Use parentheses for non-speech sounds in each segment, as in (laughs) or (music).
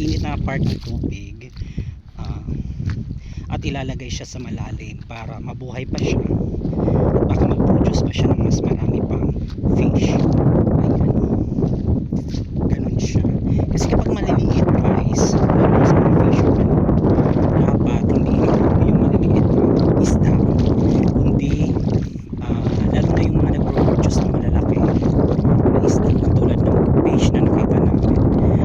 mainit na part ng tubig ah, at ilalagay siya sa malalim para mabuhay pa siya. At baka mag-produce pa siya ng mas marami pang fish ayan ganun siya kasi kapag maliliit guys lalo na sa mga fisherman dapat hindi yung maliliit na isda kundi ah, lalo na yung mga nag-produce ng malalaki na isda katulad ng fish na nakita namin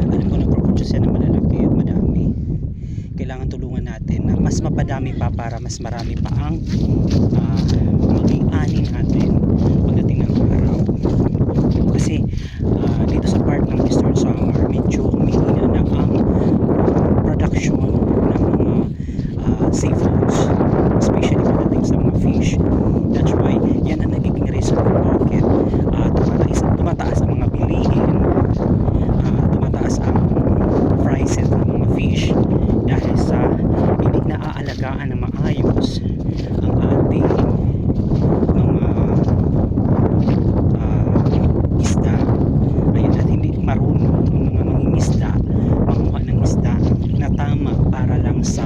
alam ko nag-produce yan ng malalaki at madami kailangan tulungan natin na mas mapadami pa para mas marami pa ang ah, maging ani natin pagdating ng araw kasi ah, dito sa part ng Eastern Samar medyo humihina na ang production ng mga ah, seafoods especially pagdating sa mga fish that's why yan ang nagiging reason kung bakit ah, tumataas, tumataas ang mga bilihin ah, tumataas ang prices ng mga fish dahil sa hindi naaalagaan na maayos ang ating mga ah, isda ayun at hindi marunong ang mga mangingisda manguha ng isda na tama para lang sa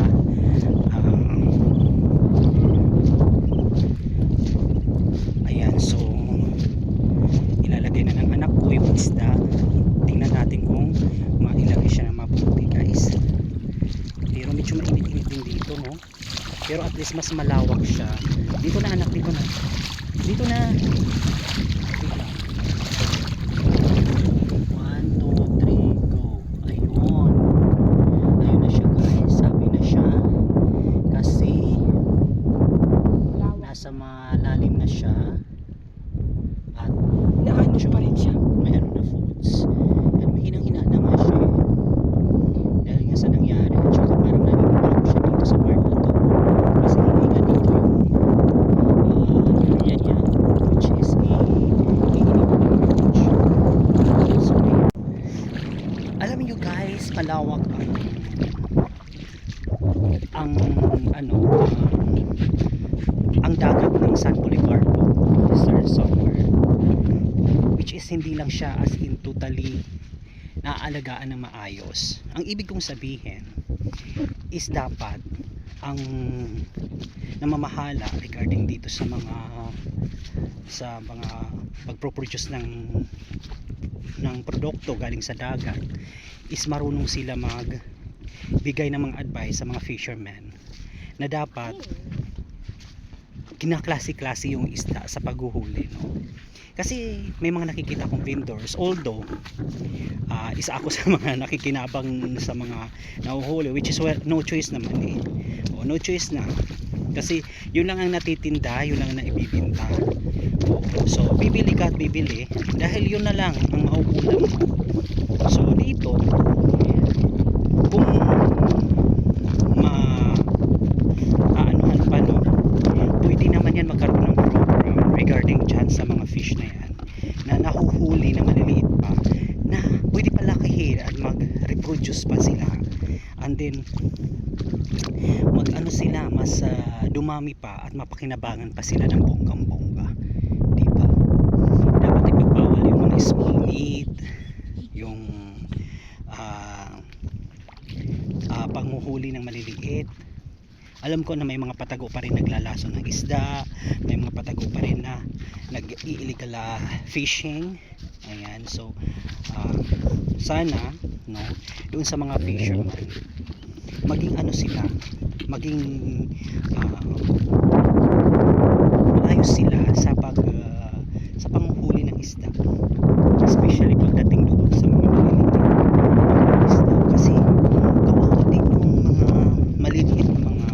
ah, ayan so ilalagay na ng anak ko yung isda tingnan natin kung mailagay siya na mabuti guys pero medyo mainit-init din dito no pero at least mas malawak siya. Dito na anak dito na. Dito na. Na na nasa malalim na siya. At medyo pa rin siya. May ano na foods. At may hinang-hina na nga siya. eh. Dahil nga sa nangyari. At saka parang naninibago siya dito sa part na to. Kasi hindi nga dito yung uh, area niya. Which is a Iiniwan ng beach. So, ayun. alam niyo guys, malawak ang ang ano ang, ang dagat ng San Policarpo Eastern Summer which hindi lang siya as in totally naaalagaan ng maayos. Ang ibig kong sabihin is dapat ang namamahala regarding dito sa mga sa mga pagproproduce ng ng produkto galing sa dagat is marunong sila mag bigay ng mga advice sa mga fishermen na dapat kinaklase-klase yung isda sa paghuhuli no kasi may mga nakikita akong vendors although ah, isa ako (laughs) sa mga nakikinabang sa mga nahuhuli which is well, no choice naman eh. O, no choice na. Kasi yun lang ang natitinda yun lang ang naibibinta. O, so bibili ka at bibili dahil yun na lang ang mauulam so dito kung ma aanuhan pa no pwede naman yan magkaroon ng program regarding dyan sa mga fish na yan na nahuhuli na maliliit pa na pwede palakihin at mag-reproduce pa sila then mag ano sila mas ah, dumami pa at mapakinabangan pa sila ng bonggang bongga di ba? Dapat ipagbawal yung mga small meat yung ah ah, panghuhuli ng maliliit. Alam ko na may mga patago pa rin naglalaso ng isda may mga patago pa rin na nag-illegal fishing. Ayan so ah, sana no doon sa mga fishermen maging ano sila maging ah, ayos sila sa pag ah, sa panghuhuli ng isda especially pagdating doon sa mga maliliit na isda kasi kawawa din yung mga maliliit na mga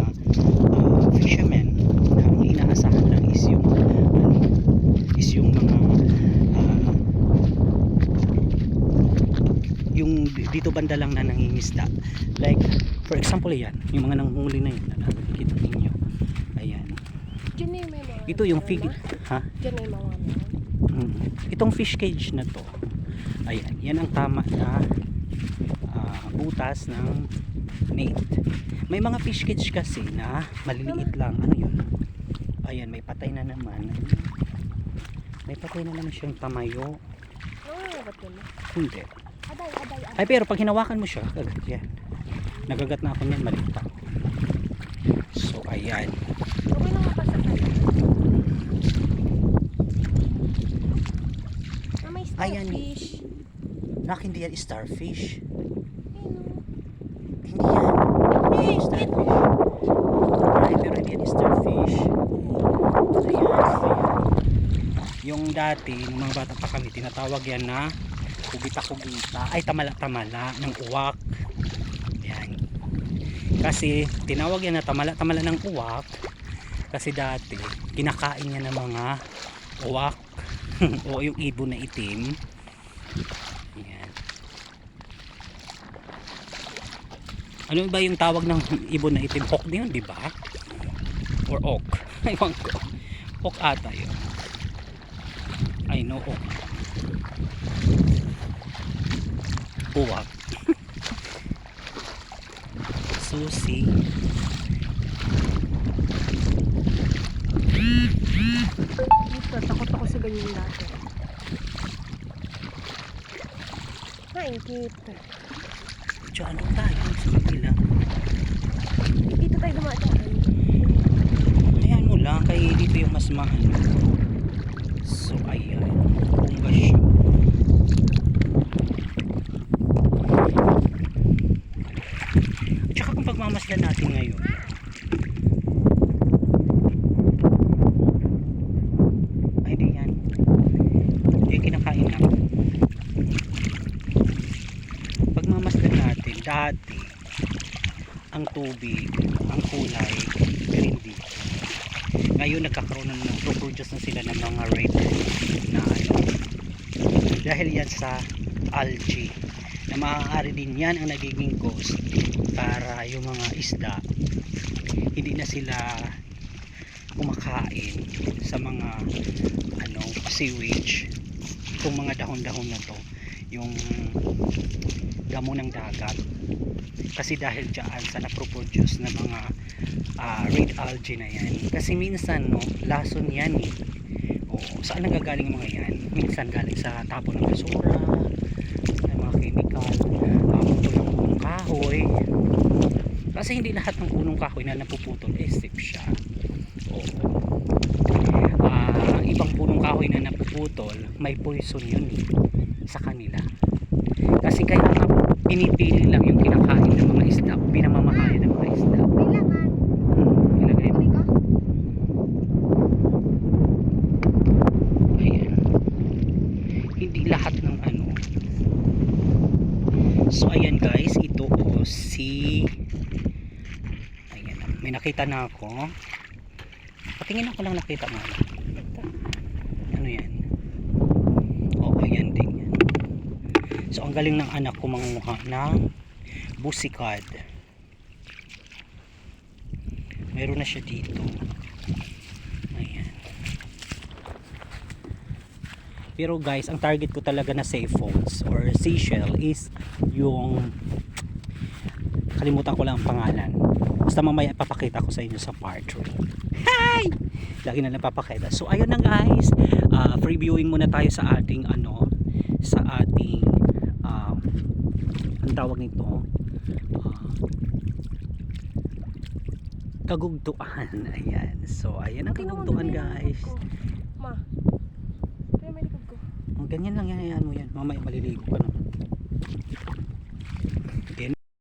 ah, fishermen na ang inaasahan lang is yung ano, is yung mga ah, yung dito banda lang na nangingisda. Like for example yan yung mga nanghuli na yun na nakikita ninyo. Ayan. Ito yung fig ha? Diyan na yung mga... ano. Mm. itong fish cage na to ayan yan ang tama na ah, butas ng net may mga fish cage kasi na maliliit lang. Ano yun? Ayan may patay na naman. May patay na naman siyang tamayo. Hindi Aday, aday, aday. Ay pero pag hinawakan mo siya, kagat yan. Nagagat na ako niyan, maliit pa. So ayan. Okay lang. Na may Ayan. starfish. Nak, hindi yan starfish. Oh. Hindi yan. Hindi yan starfish. Ay, pero hindi yan starfish. Ayan, ayan. Yung dati, nung mga bata pa kami, tinatawag yan na kugita-kugita. Ay, tamala-tamala ng uwak. Yan. Kasi, tinawag yan na tamala-tamala ng uwak. Kasi dati, kinakain niya ng mga uwak. (laughs) o yung ibon na itim. Yan. Ano ba yung tawag ng ibon na itim? Hawk din yun, di ba? Or oak? (laughs) Ewan ko. Hawk ata yun. I know oak. Uwak. (laughs) Susi. Dito, takot ako sa ganyan dati. Maingkit. Diyan tayo sa kabila. Dito tayo dumadaan. Ayan mo lang, kay dito yung mas mahal. So, ayan. Kung siya. Tsaka kung pagmamasdan natin ngayon. Ay, di yan. Yung kinakain lang. Pagmamasdan natin, dati, ang tubig, ang kulay, green dito. Ngayon nagkakaroon na nagpo-produce na sila ng mga red na ano. Dahil yan sa algae na maaari din yan ang nagiging cause para yung mga isda hindi na sila kumakain sa mga ano sewage itong mga dahon-dahon na to yung damo ng dagat. Kasi dahil dyan sa naproproduce na mga ah, red algae na yan. Kasi minsan no lason yan eh. Oo, saan nanggagaling yung mga yan? Minsan galing sa tapon ng basura ng mga chemical uh, puto ng punong kahoy. Kasi hindi lahat ng punong kahoy na napuputol eh safe siya. Oo. Ah, ibang punong kahoy na napuputol may poison yun eh, sa kanila kasi kaya nga pinipili lang yung kinakain ng mga isda pinamamahaya ng mga isda Kailangan. Hmm, ilagay mo? Ayan. Hindi lahat ng ano. So ayan guys, ito o si Ayan, may nakita na ako. Patingin ako lang nakita mo. Ano yan? Oo, ayan din yan. So ang galing ng anak ko mangunguha ng busikad. Meron na siya dito. Ayan. Pero guys, ang target ko talaga na safe phones or seashell is yung kalimutan ko lang ang pangalan. Basta mamaya ipapakita ko sa inyo sa part 3. Hi! Lagi na lang papakita. So ayun na guys, uh, free viewing muna tayo sa ating ano, sa ating tawag nito uh, kagugtuan. (laughs) Ayan. So ayan ang kagugtuan guys. Ma. Oh, ganyan lang yan, yan mo yan. Mamaya maliligo ka na.